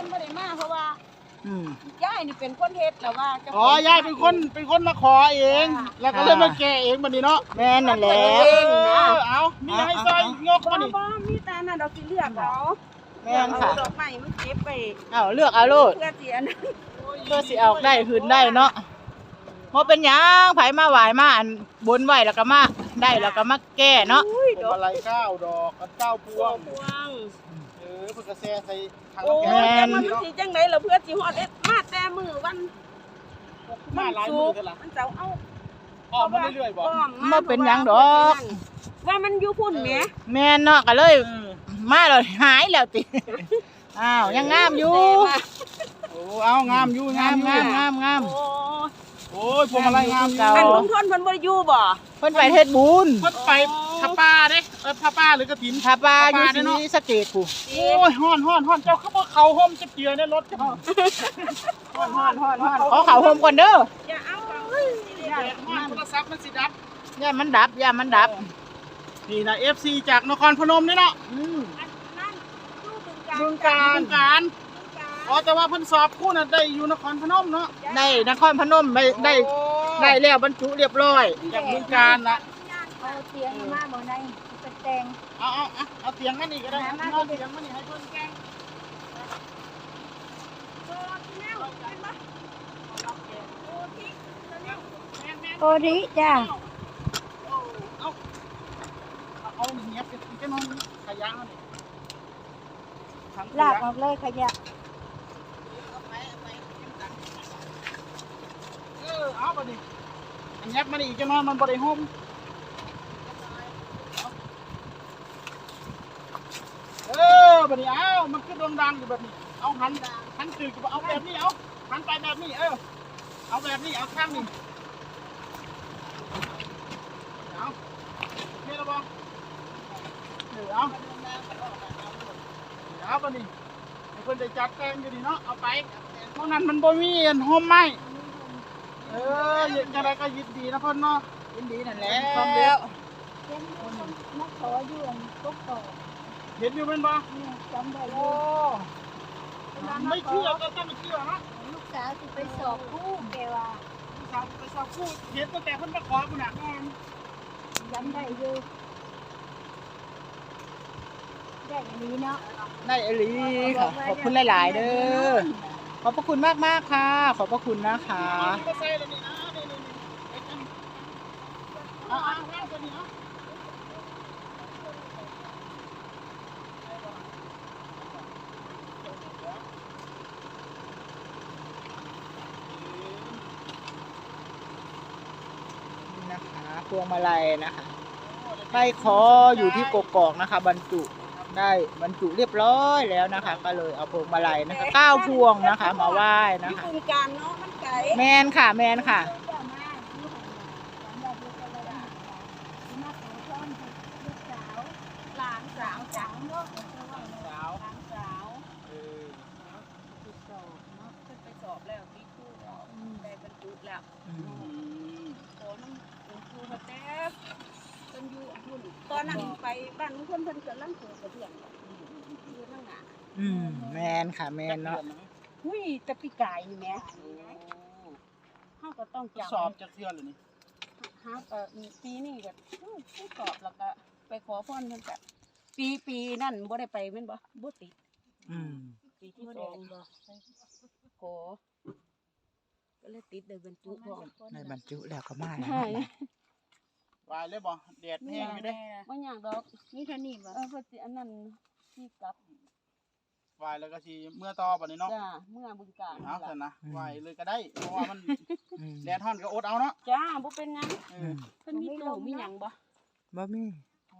พิ่นบ่ได้มาเพราะว่าอืมยายนี่เป็นคนเฮ็ดแล้วว่าเจ้ขงอ๋อยายเป็นคนเป็นคนมาขอเอง แล้วก็เลยมาแก้เองบัดนี้เนาะแม่นนั่นแหละ เออเอามีให้ซอยงอกบ่มานี่บ่มีแต่นั่นดอกสิเลือกเอาแม่นค่ะดอกไม้มันเก็บไปเอาเลือกเอาโลดเพื่อสิอันนั้นเพื่อสิเอาได้คืนได้เนาะบ่เป็นหยังไผมาไหวมาอันบนไหวแล้วก็มาได้แล้วก็มาแก้เนาะอุ้ยผมดอกอะไรเก้าดอกกันเก้าพวง พวง เออเพิ่นก็แซ่ใส่ถังโอ้น้ำยแข็งแต่มันสิจังไดล่ะเพื่อสิฮอดเอ็ดมาแต่มื้อวันมาหลายสุมือกกันล่ะมันเจ้าเอาออกมาเรื่อยๆบ่อ้อมบ่เป็นหยังดอก ว่ามันอยู่พุ่นแหมแม่นเนาะก็เลยเออมาแล้วหายแล้วติอ้าวยังงามอยู่โอ้เอางามอยู่งางามมงามงามงามโอ้โอ้ยพวงมาลัยงามอยู่เก่าอันลุงทนเพิ่นบ่ได้อยู่บ่เพิ่นไปเฮ็ดบุญเพิ่นไป ทับป้าเด้เออทับป้าหรือกระถินทาปลาอยู่ทาปลาเด้อเนาะที่สะเกดผู้โอ้ยฮ้อนฮ้อนฮ้อนเจ้าเขาบ่เข้าห่มจะเกียในรถเจ้าฮ้อนฮ้อนฮ้อนฮ้อนขอเขาโฮมก่อนเด้ออย่าเอาเอาแดดฮ้อนโทรศัพท์มันสิดับอย่ามันดับอย่ามันดับ นี่นะ FC จากนครพนมนี่เนาะอืมอันนั่นอยู่บึงกาฬบึงการบึงการบึงกาฬอ๋อแต่ว่าเพิ่นสอบคู่น่ะได้อยู่นครพนมเนาะได้นครพนมได้ได้ได้แล้วบรรจุเรียบร้อยจากบึงการละ เอาเตียงมาบ่ได้เป็นแตงเอาเอาเอาเอาเตียงมานี่ก็ได้หามาเอาเตียงมานี่ให้เพิ่นแกล้งโอริจ้าเอาเอาหนีเงียบไปแค่นอนขยะเอานี่ถังขยะลากออกเลยขยะเออเอาไปดิอันเงียบมานี่แค่นอนมันบ่ได้ห่ม เออบัดนี้เอามันคือดวงดังอยู่แบบนี้ เอาหันหันตื่นเอาแบบนี้เอาหันไปแบบนี้เออ เอาแบบนี้เอาข้างนี้เอาเท่แล้วบ่เออเอาเอาบัดนี้ให้เพิ่นได้จัดแต่งอยู่นี่เนาะเอาไปพวกนั้นมันบ่มีอันห่มไหมเออยังไงก็ยินดีนะเพิ่นเนาะยินดีนั่นแหละทำแล้วเป็นมาขออยู่อันกกอก เห็นอยู่เป็นบ่เนี่ยจำได้อโอ้ยู่ไม่เชื่อก็ต้องไม่เชื่อนะลูกสาวสิไปสอบผู้แกว่าผู้สาวไปสาวพูดเห็นตั้งแต่เพิ่นมาขอคุณน่ะแม่นจำได้อยู่ได้อันนี้เนาะได้อหลีค่ะขอบคุณหลาย ๆ เด้อขอบพระคุณมาก ๆ ค่ะ ขอบพระคุณนะคะ เอานี่มาใส่แล้วนี่นะนี่นี่นี่ไอ้จังเอาเอาเอาตัวนี้เอา นี่นะคะ พวงมาลัยนะคะไปขออยู่ที่กกอกนะคะ บรรจุได้บรรจุเรียบร้อยแล้วนะคะ ก็เลยเอาพวงมาลัยนะคะเก้าพวงนะคะ มาไหว้นะอยู่คะบึงการเนาะมันไกลแมนค่ะ แมนค่ะ เจ้ามาอยู่หั่นน่ะจำได้อยู่แต่ละอย่างมาขอพรลูกสาว หลานสาว สาวเนาะ สาว หลานสาว เออ ไปสอบเนาะเพิ่นไปสอบแล้วที่ครูแล้วได้บรรจุแล้ว อืม ขอน้ำเป็นครูมาแต่เพิ่นอยู่พุ่นตอนนั้นไป บ้านลุงเพิ่นเพิ่นกำลังเกิดกระเพื่อนอยู่นั่งหน้าอืมแมนค่ะแมนเนาะหุ้ยแต่ปีกายนี่แหม่เฮาก็ต้องทดจำสอบจากเทือนเลยนี่ฮะก็ปีนี้ก็อู้ผู้สอบแล้วก็ไปขอพรเพิ่นก็ปีปีนั่นบ่ได้ไปแม่นบ่บ่ติดอืมปีที่สองบ่ขอก็เลยติดได้บรรจุพร้อมในบรรจุแล้วก็มาแล้วใช่นะ วายเลยบ่แดดแห้งอยู่เด้บ่อยากดอกนี่เท่านี้บ่เออเพิ่นสิอันนั้นที่กลับวายแล้วก็สิเมื่อต่อบัดนี้เนาะจ้าเมื่อบึงการเอาซั่นนะวายเลยก็ได้เพราะว่ามันอืมแดดฮ้อนก็อดเอาเนาะจ้าบ่เป็นหยังเออือมเพิ่นมีตู้มีหยังบ่บ่มี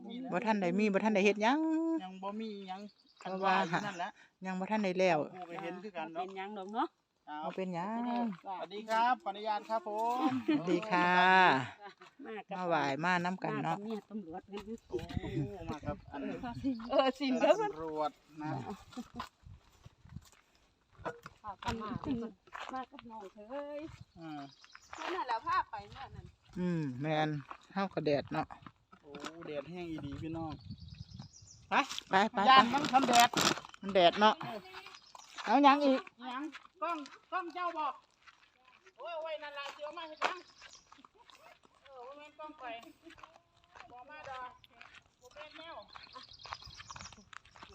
มีแล้วบ่ท่านใดมีบ่ท่านใดเฮ็ดหยังยังบ่มีหยังคันเพราะว่าว่าอยู่นั่นแหละยังบ่ท่านใดแล้วกูก็เห็นคือกันบ่เป็เนาะนหยังดอกเนาะเอาบ่เป็นหยังสวัสดีครับขออนุญาตครับผมสวัสดีค่ะ มากับมาไหว้มาน้ำกันมาเนาะกับเมียตำรวจนั่นโอ้มาครับ อันเออสินเด้อเพิ่นตำรวจนะ อันมาเพิ่นมากับน้องเอ้ยอ่า นั่นแหละพาไปเมื่อนั้นอืมแมนเฮาก็แดดเนาะ โอ้แดดแห้งอีดีพี่น้องไปไปไปย่านไปมันทำแดดมันแดดเนาะไปเอาหยังอีก หยังกล้องกล้องเจ้าบอกโอ้ยไว้นั่นละเสียวมาให้ยังเออว่าแม่น กล้องไปบอมาดอกบ่เนแนวเ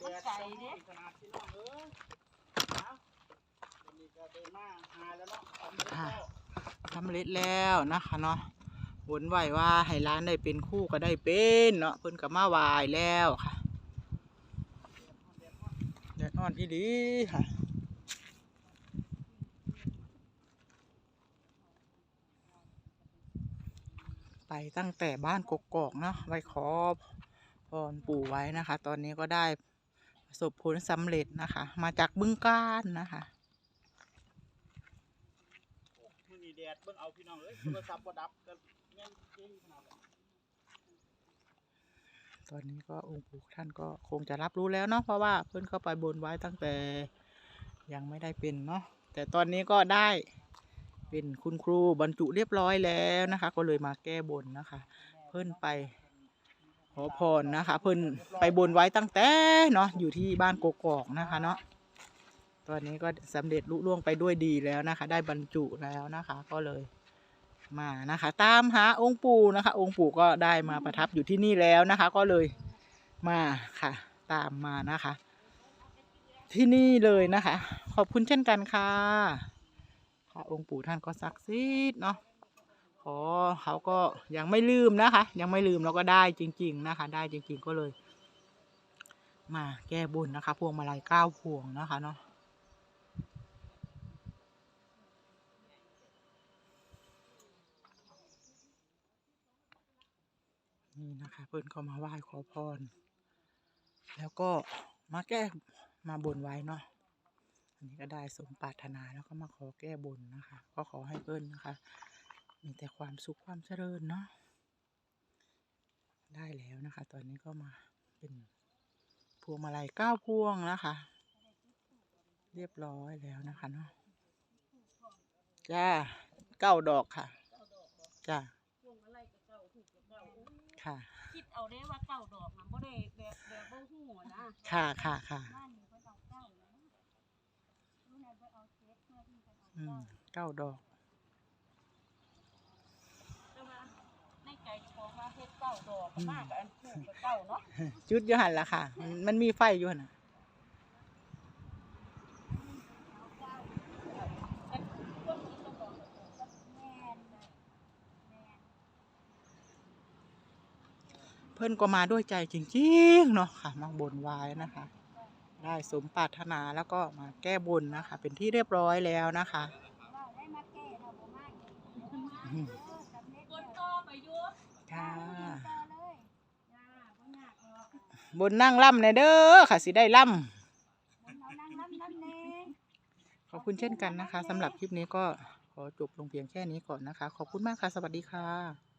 กือดใส่เด้ขนาดที่น้องเออนี่ก็เดินมาหาแล้วเนาะทำเสร็จแล้วทำเร็จแล้วนะคะเนาะวนไหวว่าให้ร้านได้เป็นคู่ก็ได้เป็นเนาะเพิ่นก็มาวายแล้วค่ะ อนอีดีค่ะไปตั้งแต่บ้านกกอกเนาะไว้ขอพรปู่ไว้นะคะ ตอนนี้ก็ได้ประสบผลสำเร็จนะคะ มาจากบึงการนะคะมือนีแดดเบิ่งเอาพี่น้องเอ้ยโทรศัพท์บ่ดับก็แม่นจริงขนาดนั้น ตอนนี้ก็องค์ปู่ท่านก็คงจะรับรู้แล้วเนาะเพราะว่าเพื่อนก็ไปบนไว้ตั้งแต่ยังไม่ได้เป็นเนาะแต่ตอนนี้ก็ได้เป็นคุณครูบรรจุเรียบร้อยแล้วนะคะ ก็เลยมาแก้บนนะคะ เพื่อนไปขอพรนะคะ เพื่อนไปบนไว้ตั้งแต่เนาะอยู่ที่บ้านกกอกนะคะเนาะตอนนี้ก็สำเร็จลุล่วงไปด้วยดีแล้วนะคะ ได้บรรจุแล้วนะคะ ก็เลย มานะคะ ตามหาองค์ปู่นะคะ องค์ปู่ก็ได้มาประทับอยู่ที่นี่แล้วนะคะ ก็เลยมาค่ะ ตามมานะคะ ที่นี่เลยนะคะ ขอบคุณเช่นกันค่ะค่ะ องค์ปู่ท่านก็ศักดิ์สิทธิ์เนาะขอเขาก็ยังไม่ลืมนะคะ ยังไม่ลืมแล้วก็ได้จริง ๆนะคะ ได้จริง ๆก็เลย มาแก้บนนะคะ พวงมาลัยเก้าพวงนะคะเนาะ นี่นะคะ เพื่อนก็มาไหว้ขอพร แล้วก็มาแก้มาบนไว้เนาะอันนี้ก็ได้สมปรารถนาแล้วก็มาขอแก้บนนะคะ ก็ขอให้เพิ่นนะคะ มีแต่ความสุขความเจริญเนาะได้แล้วนะคะ ตอนนี้ก็มาเป็นพวงมาลัยเก้าพวงนะคะ เรียบร้อยแล้วนะคะเนาะจ้าเก้าดอกค่ะ จ้า ค่ะ คิดเอาได้ว่าเก่าดอกมันบ่ได้แบบแบบบ่ฮู้นะค่ะค่ะค่ะบ้านนี้เพิ่นเอาเก้าแล้วรู้ไหนเพิ่นเอาเจ็ดเพื่อที่เพิ่นเอาอืเก้ามเก้าดอก แต่ว่าในใจเจ้าของว่าเฮ็ดเก่าดอกก็มากกับอันถูกกับเก่าเนาะจุดอยู่หันละค่ะ มันมันมีไฟอยู่หั่นน่ะ แต่พวกนี้ก็บอกว่า แม่นเลยแม่น เพิ่นก็มาด้วยใจจริงๆเนาะค่ะมาบนไว้นะคะ ได้สมปรารถนาแล้วก็มาแก้บนนะคะ เป็นที่เรียบร้อยแล้วนะคะว่าได้มาแก้เราบ่มาอีกเด้อมาอืมเด้อสำเร็จคนแล้วต่อไปอยู่ค่ะต่อเลยจ้าบ่ยากหรอกบนนั่งล่ำในเด้อค่ะสิได้ล่บนเอานั่งน้ำน้ำแน่ำขอบคุณเช่นกันนะคะสำหรับคลิปนี้ก็ขอจบลงเพียงแค่นี้ก่อนนะคะ ขอบคุณมากค่ะ สวัสดีค่ะ